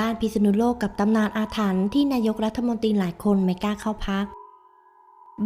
บ้านพิษณุโลกกับตำนานอาถรรพ์ที่นายกรัฐมนตรีหลายคนไม่กล้าเข้าพัก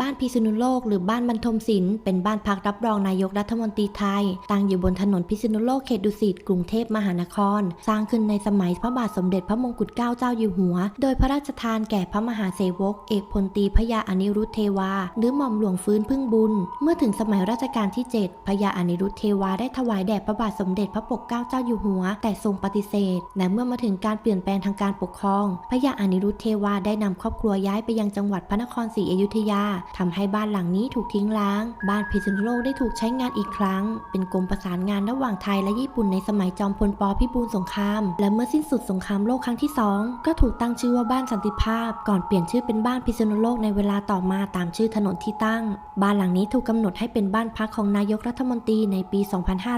บ้านพิษณุโลกหรือบ้านบรรทมศิลป์เป็นบ้านพักรับรองนายกรัฐมนตรีไทย ตั้งอยู่บนถนนพิษณุโลกเขตดุสิตกรุงเทพมหานคร สร้างขึ้นในสมัยพระบาทสมเด็จพระมงกุฎเกล้าเจ้าอยู่หัว โดยพระราชทานแก่พระมหาเสวก เอกพลตรีพระยาอนิรุทธเทวา หรือหม่อมหลวงฟื้นพึ่งบุญ เมื่อถึงสมัยรัชกาลที่ 7พระยาอนิรุทธเทวาได้ถวายแด่พระบาทสมเด็จพระปกเกล้าเจ้าอยู่หัว แต่ทรงปฏิเสธและเมื่อมาถึงการเปลี่ยนแปลงทางการปกครองพระยาอนิรุทธเทวาได้นำครอบครัวย้ายไปยังจังหวัดพระนครศรีอยุธยาทำให้บ้านหลังนี้ถูกทิ้งร้าง บ้านพิษณุโลกได้ถูกใช้งานอีกครั้ง เป็นกรมประสานงานระหว่างไทยและญี่ปุ่นในสมัยจอมพลปพิบูลสงคราม และเมื่อสิ้นสุดสงครามโลกครั้งที่สองก็ถูกตั้งชื่อว่าบ้านสันติภาพ ก่อนเปลี่ยนชื่อเป็นบ้านพิษณุโลกในเวลาต่อมาตามชื่อถนนที่ตั้ง บ้านหลังนี้ถูกกำหนดให้เป็นบ้านพักของนายกรัฐมนตรีในปี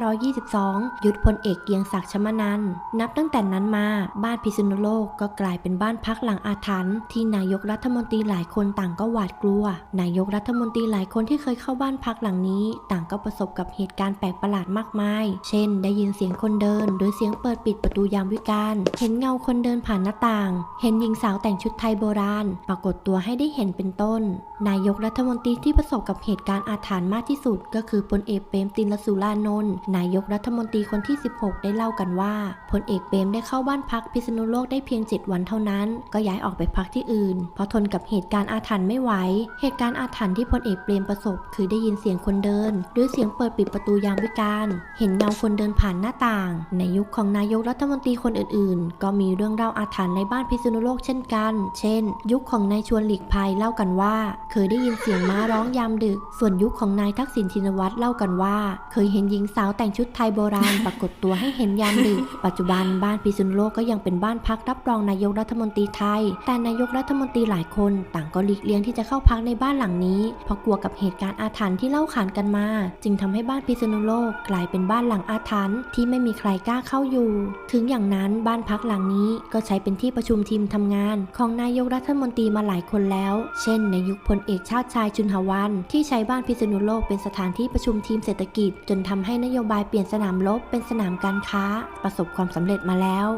2522 ยุทธพลเอกเกียงศักดิ์ชมนันนับตั้งแต่นั้นมา บ้านพิษณุโลกก็กลายเป็นบ้านพักหลังอาถรรพ์ที่นายกรัฐมนตรีหลายคนต่างก็หวาดกลัวนายกรัฐมนตรีหลายคนที่เคยเข้าบ้านพักหลังนี้ ต่างก็ประสบกับเหตุการณ์แปลกประหลาดมากมาย เช่น ได้ยินเสียงคนเดินโดยเสียงเปิดปิดประตูยามวิกาลเห็นเงาคนเดินผ่านหน้าต่าง เห็นหญิงสาวแต่งชุดไทยโบราณ ปรากฏตัวให้ได้เห็นเป็นต้น นายกรัฐมนตรีที่ประสบกับเหตุการณ์อาถรรพ์มากที่สุด ก็คือพลเอกเปรมตินลสุรานนท์นายกรัฐมนตรีคนที่ 16 ได้เล่ากันว่าพลเอกเปรมได้เข้าบ้านพักพิษณุโลกได้เพียง7วันเท่านั้น ก็ย้ายออกไปพักที่อื่น เพราะทนกับเหตุการณ์อาถรรพ์ไม่ไหวเหตุการณ์อาถรรพ์ที่พลเอกเปรมประสบ คือได้ยินเสียงคนเดินด้วยเสียงเปิดปิดประตูยามวิกาลเห็นเงาคนเดินผ่านหน้าต่าง ในยุคของนายกรัฐมนตรีคนอื่นๆ ก็มีเรื่องเล่าอาถรรพ์ในบ้านพิษณุโลกเช่นกัน เช่น ยุคของนายชวนหลีกภัยเล่ากันว่า เคยได้ยินเสียงม้าร้องยามดึก ส่วนยุคของนายทักษิณชินวัตรเล่ากันว่า เคยเห็นหญิงสาวแต่งชุดไทยโบราณปรากฏตัวให้เห็นยามดึก ปัจจุบันบ้านพิษณุโลกก็ยังเป็นบ้านพักรับรองนายกรัฐมนตรีไทย แต่นายกรัฐมนตรีหลายคน ต่างก็หลีกเลี่ยงที่จะเข้าพักในบ้านานหลังนี้เพราะกลัวกับเหตุการณ์อาถรรพ์ที่เล่าขานกันมา จึงทำให้บ้านพิษณุโลกกลายเป็นบ้านหลังอาถรรพ์ที่ไม่มีใครกล้าเข้าอยู่ ถึงอย่างนั้นบ้านพักหลังนี้ก็ใช้เป็นที่ประชุมทีมทำงาน ของนายกรัฐมนตรีมาหลายคนแล้ว เช่น ในยุคพลเอกชาติชายชุนหวัน ที่ใช้บ้านพิษณุโลกเป็นสถานที่ประชุมทีมเศรษฐกิจ จนทำให้นโยบายเปลี่ยนสนามรบเป็นสนามการค้า ประสบความสำเร็จมาแล้ว